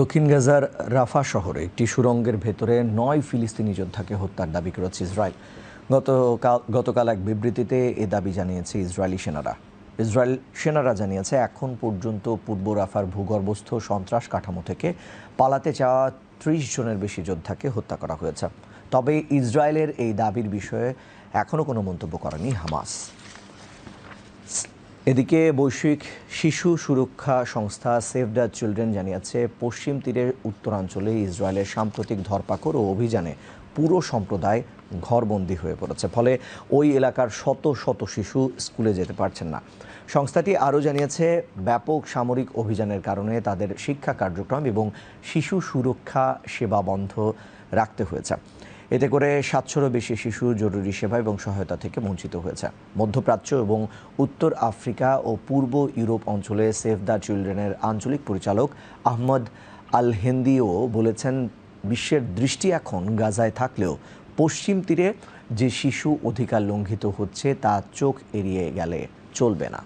দক্ষিণ গাজার রাফা শহরে একটি সুরঙ্গের ভেতরে নয় ফিলিস্তিনি যোদ্ধাকে হত্যার দাবি করেছে ইসরায়েল। গতকাল গতকাল এক বিবৃতিতে এ দাবি জানিয়েছে ইসরায়েলি সেনারা। ইসরায়েল সেনারা জানিয়েছে, এখন পর্যন্ত পূর্ব রাফার ভূগর্ভস্থ সন্ত্রাস কাঠামো থেকে পালাতে চাওয়া ত্রিশ জনের বেশি যোদ্ধাকে হত্যা করা হয়েছে। তবে ইসরায়েলের এই দাবির বিষয়ে এখনও কোনো মন্তব্য করেনি হামাস। এদিকে বৈশ্বিক শিশু সুরক্ষা সংস্থা সেভ দ্য চিলড্রেন জানিয়েছে, পশ্চিম তীরের উত্তরাঞ্চলে ইসরায়েলের সাম্প্রতিক ধরপাকড় ও অভিযানে পুরো সম্প্রদায় ঘরবন্দি হয়ে পড়েছে। ফলে ওই এলাকার শত শত শিশু স্কুলে যেতে পারছেন না। সংস্থাটি আরও জানিয়েছে, ব্যাপক সামরিক অভিযানের কারণে তাদের শিক্ষা কার্যক্রম এবং শিশু সুরক্ষা সেবা বন্ধ রাখতে হয়েছে। এতে করে সাতশোরও বেশি শিশু জরুরি সেবা এবং সহায়তা থেকে বঞ্চিত হয়েছে। মধ্যপ্রাচ্য এবং উত্তর আফ্রিকা ও পূর্ব ইউরোপ অঞ্চলে সেভ দ্য চিলড্রেনের আঞ্চলিক পরিচালক আহমদ আল হেন্দিও বলেছেন, বিশ্বের দৃষ্টি এখন গাজায় থাকলেও পশ্চিম তীরে যে শিশু অধিকার লঙ্ঘিত হচ্ছে তা চোখ এড়িয়ে গেলে চলবে না।